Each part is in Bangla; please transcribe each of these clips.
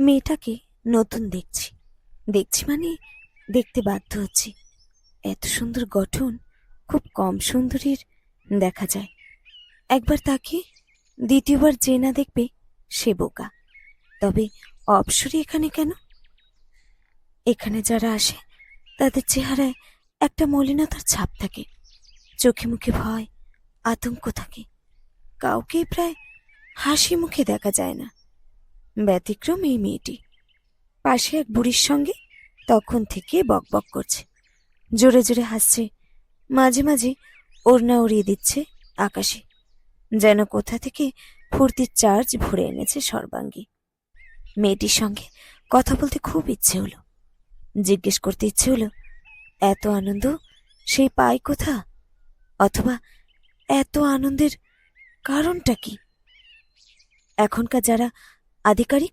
মেয়েটাকে নতুন দেখছি। দেখছি মানে দেখতে বাধ্য হচ্ছি। এত সুন্দর গঠন, খুব কম সুন্দরীর দেখা যায়। একবার তাকে দ্বিতীয়বার যে না দেখবে, সে বোকা। তবে অপসরি এখানে কেন? এখানে যারা আসে, তাদের চেহারায় একটা মলিনতার ছাপ থাকে। চোখে মুখে ভয়, আতঙ্ক থাকে। কাউকেই প্রায় হাসি মুখে দেখা যায় না। ব্যতিক্রম এই মেয়েটি। পাশে এক বুড়ির সঙ্গে তখন থেকে বকবক করছে। জোরে জোরে হাসছে। মাঝে মাঝে ওড়না উড়িয়ে দিচ্ছে আকাশে, যেন কোথা থেকে ফুর্তির চার্জ ভরে এনেছে সর্বাঙ্গী। মেয়েটির সঙ্গে কথা বলতে খুব ইচ্ছে হলো। জিজ্ঞেস করতে ইচ্ছে হলো, এত আনন্দ সেই পায় কোথা? অথবা এত আনন্দের কারণটা কি? এখনকার যারা আধিকারিক,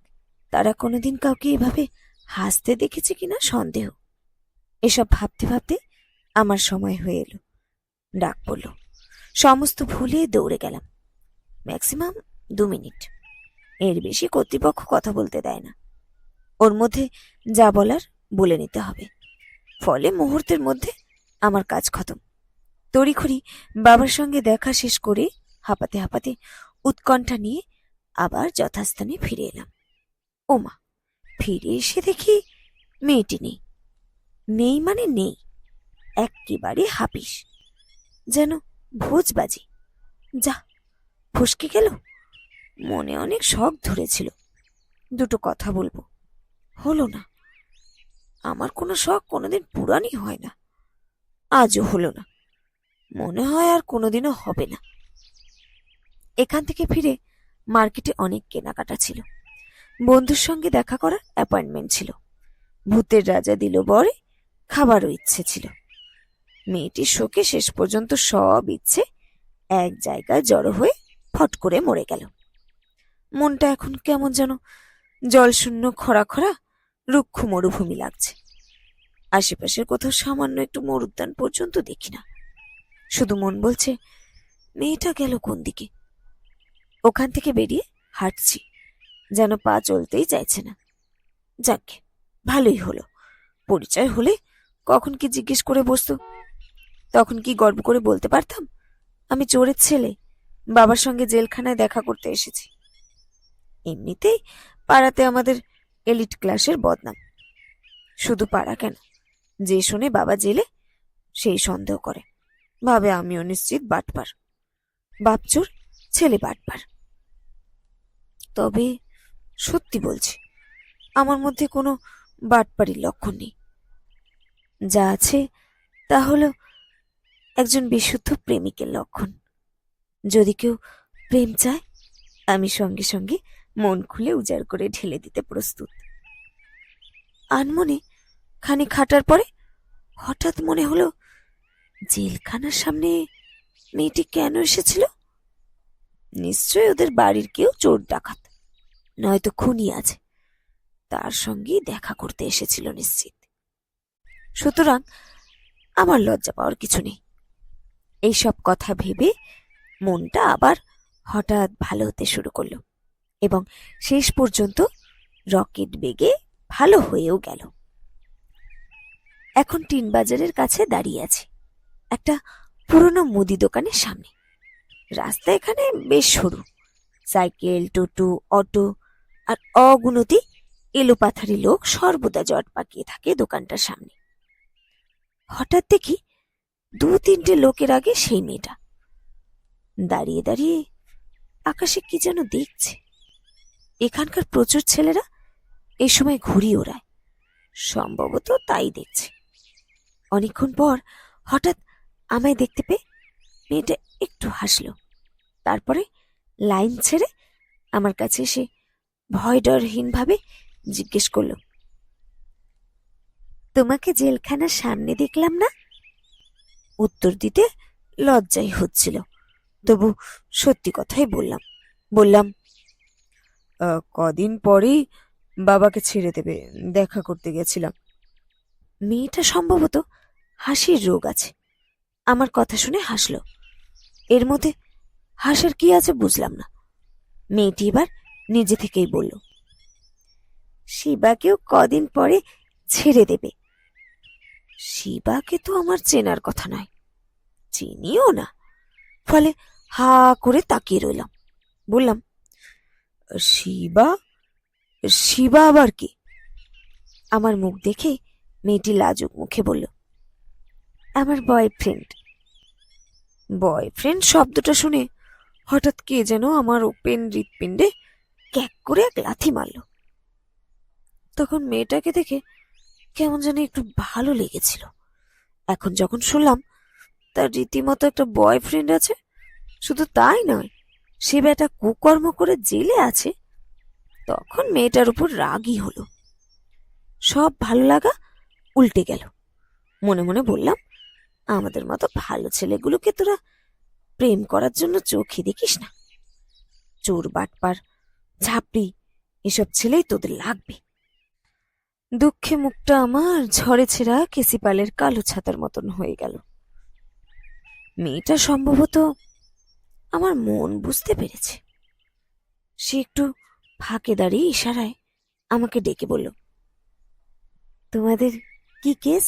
তারা কোনোদিন কাউকে এভাবে হাসতে দেখেছে কিনা সন্দেহ। এসব ভাবতে ভাবতে আমার সময় হয়ে এলো। ডাক পড়ল। সমস্ত ভুলে দৌড়ে গেলাম। ম্যাক্সিমাম দু মিনিট। এর বেশি কর্তৃপক্ষ কথা বলতে দেয় না। ওর মধ্যে যা বলার বলে নিতে হবে। ফলে মুহূর্তের মধ্যে আমার কাজ খতম। তড়িখড়ি বাবার সঙ্গে দেখা শেষ করে হাঁপাতে হাঁপাতে উৎকণ্ঠা নিয়ে আবার যথাস্থানে ফিরে এলাম। ওমা, ফিরে এসে দেখি মেয়েটি নেই। নেই মানে নেই একেবারে হাপিস। যেন ভোজবাজি যা, ফসকে গেল? মনে অনেক শখ ধরেছিল। দুটো কথা বলব। হলো না। আমার কোনো শখ কোনোদিন পুরানি হয় না। আজও হলো না। মনে হয় আর কোনোদিনও হবে না। এখান থেকে ফিরে মার্কেটে অনেক কেনাকাটা ছিল। বন্ধুর সঙ্গে দেখা করার অ্যাপয়েন্টমেন্ট ছিল। ভূতের রাজা দিল বরে, খাবারও ইচ্ছে ছিল। মেয়েটির শোকে শেষ পর্যন্ত সব ইচ্ছে এক জায়গায় জড়ো হয়ে ফট করে মরে গেল। মনটা এখন কেমন যেন জলশূন্য, খরা খরা, রুক্ষ মরুভূমি লাগছে। আশেপাশের কোথাও সামান্য একটু মরুদ্যান পর্যন্ত দেখি না। শুধু মন বলছে, মেয়েটা গেল কোন দিকে? ওখান থেকে বেরিয়ে হাঁটছি, যেন পা চলতেই চাইছে না। যাকে, ভালোই হলো। পরিচয় হলে কখন কি জিজ্ঞেস করে বসতো? তখন কি গর্ব করে বলতে পারতাম? আমি চোরের ছেলে, বাবার সঙ্গে জেলখানায় দেখা করতে এসেছি। এমনিতেই পাড়াতে আমাদের এলিট ক্লাসের বদনাম। শুধু পাড়া কেন? যে শুনে বাবা জেলে, সেই সন্দেহ করে। ভাবে আমিও নিশ্চিত বাটপার। বাপচোর, ছেলে বাটপার। তবে সত্যি বলছি, আমার মধ্যে কোনো বাটপাড়ির লক্ষণ নেই। যা আছে তা হলো একজন বিশুদ্ধ প্রেমিকের লক্ষণ। যদি কেউ প্রেম চায়, আমি সঙ্গে সঙ্গে মন খুলে উজাড় করে ঢেলে দিতে প্রস্তুত। আনমনে খানি খাটার পরে হঠাৎ মনে হলো, জেলখানার সামনে মেয়েটি কেন এসেছিল? নিশ্চয় ওদের বাড়ির কেউ চোর ডাকাত। নয়তো খুনি আছে। তার সঙ্গেই দেখা করতে এসেছিল নিশ্চিত। সুতরাং আমার লজ্জা পাওয়ার কিছু নেই। এইসব কথা ভেবে মনটা আবার হঠাৎ ভালো হতে শুরু করল এবং শেষ পর্যন্ত রকেট বেগে ভালো হয়েও গেল। এখন টিন বাজারের কাছে দাঁড়িয়ে আছি। একটা পুরনো মুদি দোকানের সামনে। রাস্তা এখানে বেশ সরু। সাইকেল, টোটো, অটো আর অগুনতি এলোপাথারি লোক সর্বদা জট পাকিয়ে থাকে দোকানটার সামনে। হঠাৎ দেখি দু তিনটে লোকের আগে সেই মেয়েটা। দাঁড়িয়ে দাঁড়িয়ে আকাশে কি যেন দেখছে। এখানকার প্রচুর ছেলেরা এই সময় ঘুরি ওড়ায়। সম্ভবত তাই দেখছে। অনেকক্ষণ পর হঠাৎ আমায় দেখতে পেয়ে মেয়েটা একটু হাসলো। তারপরে লাইন ছেড়ে আমার কাছে এসে ভয় ডরহীনভাবে জিজ্ঞেস করল তোমাকে জেলখানার সামনে দেখলাম না? উত্তর দিতে লজ্জাই হচ্ছিল। তবু সত্যি কথাই বললাম বললাম "আহ, কদিন পরেই বাবাকে ছেড়ে দেবে দেখা করতে গেছিলাম। মেয়েটা সম্ভবত হাসির রোগ আছে। আমার কথা শুনে হাসলো। এর মধ্যে হাসার কি আছে বুঝলাম না। মেয়েটি এবার নিজে থেকেই বলল, শিবাকেও কদিন পরে ছেড়ে দেবে। শিবাকে তো আমার চেনার কথা নয়, চিনিও না। ফলে হা করে তাকিয়ে রইলাম। বললাম, শিবা? শিবা আবার কি? আমার মুখ দেখে মেয়েটি লাজুক মুখে বলল, আমার বয়ফ্রেন্ড বয়ফ্রেন্ড শব্দটা শুনে হঠাৎ কে যেন আমার ওপেন হৃৎপিণ্ডে ক্যাক করে এক লাথি মারল। তখন মেয়েটাকে দেখে কেমন যেন একটু ভালো লেগেছিল। এখন যখন শুনলাম, তার রীতিমতো একটা বয়ফ্রেন্ড আছে, শুধু তাই নয়, সে বেটা কুকর্ম করে জেলে আছে, তখন মেয়েটার উপর রাগই হলো। সব ভালো লাগা উল্টে গেল। মনে মনে বললাম, আমাদের মতো ভালো ছেলেগুলোকে তোরা প্রেম করার জন্য চোখে দেখিস না। চোর, বাটপার, ঝাপড়ি, এসব ছেলেই তোদের লাগবে। দুঃখে মুখটা আমার, ঝড়ে ছেঁড়া কেসিপালের কালো ছাতার মতন হয়ে গেল। মেয়েটা সম্ভবত আমার মন বুঝতে পেরেছে। সে একটু ফাঁকে দাঁড়িয়ে ইশারায় আমাকে ডেকে বলল, তোমাদের কি কেস?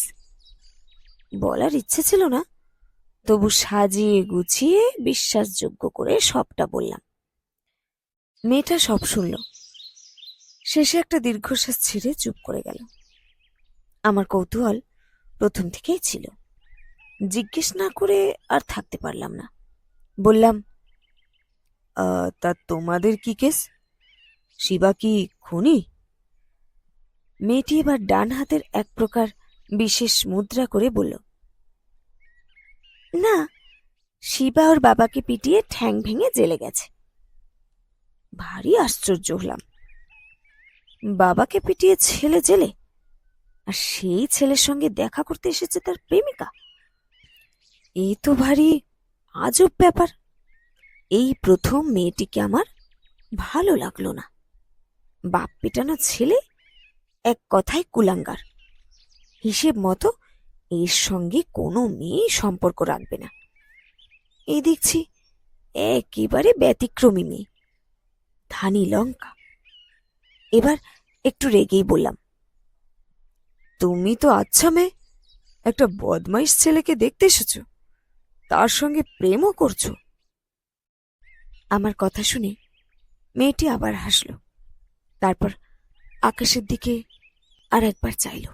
বলার ইচ্ছে ছিল না তবু সাজিয়ে গুছিয়ে বিশ্বাসযোগ্য করে সবটা বললাম। মেয়েটা সব শুনল। শেষে একটা দীর্ঘশ্বাস ছেড়ে চুপ করে গেল। আমার কৌতূহল প্রথম থেকেই ছিল। জিজ্ঞেস না করে আর থাকতে পারলাম না। বললাম তা তোমাদের কি কেস? শিবা কি খুনি? মেয়েটি এবার ডান হাতের এক প্রকার বিশেষ মুদ্রা করে বলল না, শিবা ওর বাবাকে পিটিয়ে ঠ্যাং ভেঙে জেলে গেছে। ভারী আশ্চর্য হলাম। বাবাকে পিটিয়ে ছেলে জেলে? আর সেই ছেলের সঙ্গে দেখা করতে এসেছে তার প্রেমিকা? এই তো ভারী আজব ব্যাপার। এই প্রথম মেয়েটিকে আমার ভালো লাগল না। বাপ পিটানো ছেলে এক কথায় কুলাঙ্গার। হিসেব মতো এর সঙ্গে কোনো মেয়ে সম্পর্ক রাখবে না। এই দেখছি, একেবারে ব্যতিক্রমী মেয়ে। ধানি লঙ্কা। এবার একটু রেগেই বললাম, তুমি তো আচ্ছা মেয়ে, একটা বদমাইশ ছেলেকে দেখতে এসেছ, তার সঙ্গে প্রেমও করছ? আমার কথা শুনে মেয়েটি আবার হাসল, তারপর আকাশের দিকে আর একবার চাইল।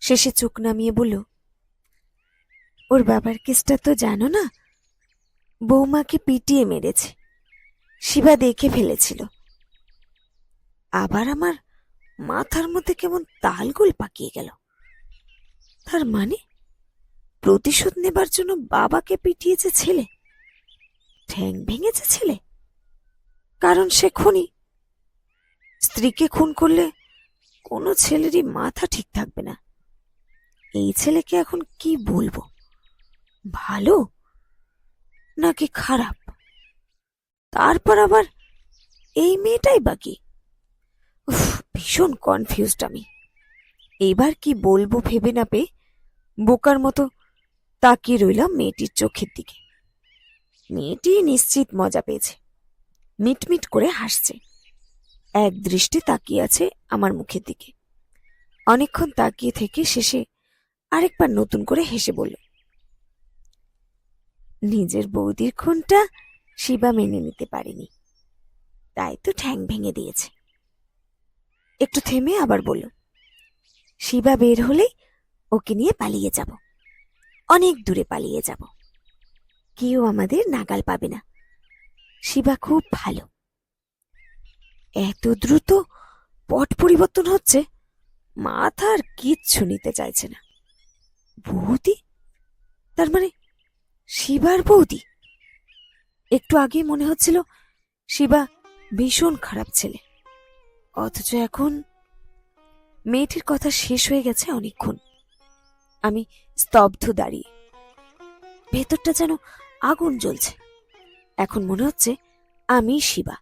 শেষে চোখ নামিয়ে বলল, ওর বাবার কেসটা তো জানো না? বৌমাকে পিটিয়ে মেরেছে। শিবা দেখে ফেলেছিল। আবার আমার মাথার মধ্যে কেমন তালগোল পাকিয়ে গেল। তার মানে প্রতিশোধ নেবার জন্য বাবাকে পিটিয়েছে ছেলে? ঠ্যাং ভেঙেছে ছেলে? কারণ সে খুনি। স্ত্রীকে খুন করলে কোনো ছেলেরই মাথা ঠিক থাকবে না। এই ছেলেকে এখন কি বলব? ভালো নাকি খারাপ? তারপর আবার এই মেয়েটাই বাকি ভীষণ কনফিউজড আমি। এবার কি বলব ভেবে না পেয়ে বোকার মতো তাকিয়ে রইলাম মেয়েটির চোখের দিকে। মেয়েটি নিশ্চিত মজা পেয়েছে। মিটমিট করে হাসছে। এক দৃষ্টি তাকিয়ে আছে আমার মুখের দিকে। অনেকক্ষণ তাকিয়ে থেকে শেষে আরেকবার নতুন করে হেসে বলল, নিজের বৌদির খুনটা শিবা মেনে নিতে পারেনি। তাই তো ঠ্যাং ভেঙে দিয়েছে। একটু থেমে আবার বলল, শিবা বের হলেই ওকে নিয়ে পালিয়ে যাব। অনেক দূরে পালিয়ে যাব। কেউ আমাদের নাগাল পাবে না। শিবা খুব ভালো। এত দ্রুত পট পরিবর্তন হচ্ছে, মাথা আর কিচ্ছু নিতে চাইছে না। বৌদি? তার মানে শিবার বৌদি? একটু আগে মনে হচ্ছিল শিবা ভীষণ খারাপ ছেলে। অথচ এখন মেয়েটির কথা শেষ হয়ে গেছে অনেকক্ষণ। আমি স্তব্ধ দাঁড়িয়ে। ভেতরটা যেন আগুন জ্বলছে। এখন মনে হচ্ছে আমি শিবা।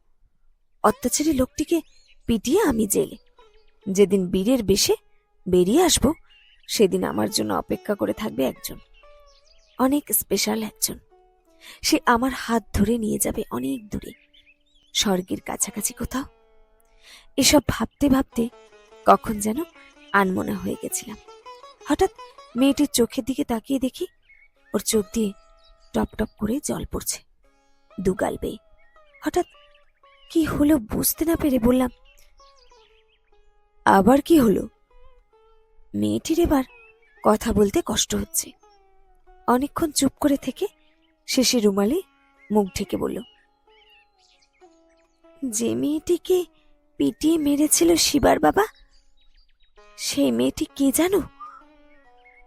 অত্যাচারী লোকটিকে পিটিয়ে আমি জেলে। যেদিন বীরের বেশে বেরিয়ে আসব সেদিন আমার জন্য অপেক্ষা করে থাকবে একজন। অনেক স্পেশাল একজন। সে আমার হাত ধরে নিয়ে যাবে অনেক দূরে। স্বর্গের কাছাকাছি কোথাও? এসব ভাবতে ভাবতে কখন যেন আনমনা হয়ে গেছিলাম। হঠাৎ মেয়েটির চোখের দিকে তাকিয়ে দেখি ওর চোখ দিয়ে টপ টপ করে জল পড়ছে। দুগাল বেয়ে। হঠাৎ কি হলো বুঝতে না পেরে বললাম, আবার কি হলো? মেয়েটির এবার কথা বলতে কষ্ট হচ্ছে। অনেকক্ষণ চুপ করে থেকে শেষে রুমালে মুখ ঢেকে বলল, যে মেয়েটিকে পিটিয়ে মেরেছিল শিবার বাবা সেই মেয়েটি কে জানো?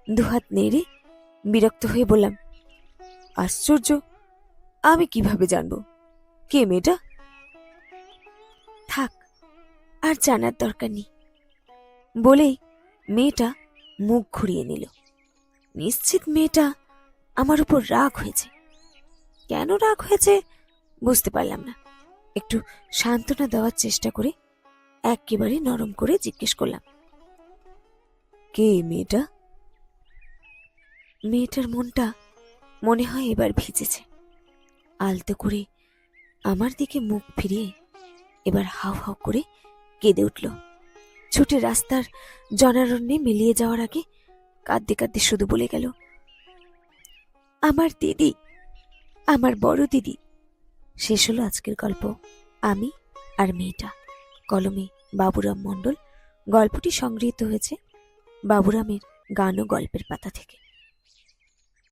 দুহাত নেড়ে বিরক্ত হয়ে বললাম, আশ্চর্য, আমি কীভাবে জানব? কে মেয়েটা? থাক, আর জানার দরকার নেই। বলেই মেয়েটা মুখ ঘুরিয়ে নিল। নিশ্চিত মেয়েটা আমার উপর রাগ হয়েছে। কেন রাগ হয়েছে বুঝতে পারলাম না। একটু সান্ত্বনা দেওয়ার চেষ্টা করে একেবারে নরম করে জিজ্ঞেস করলাম, কে মেয়েটা? মেয়েটার মনটা মনে হয় এবার ভিজেছে। আলতো করে আমার দিকে মুখ ফিরিয়ে এবার হাউ হাউ করে কেঁদে উঠল। ছুটে রাস্তার জনারণ্যে মিলিয়ে যাওয়ার আগে কাঁদতে কাঁদতে শুধু বলে গেল, আমার দিদি, আমার বড় দিদি। শেষ হলো আজকের গল্প। আমি আর মেয়েটা। কলমে বাবুরাম মণ্ডল গল্পটি সংগৃহীত হয়েছে বাবুরামের গান ও গল্পের পাতা থেকে।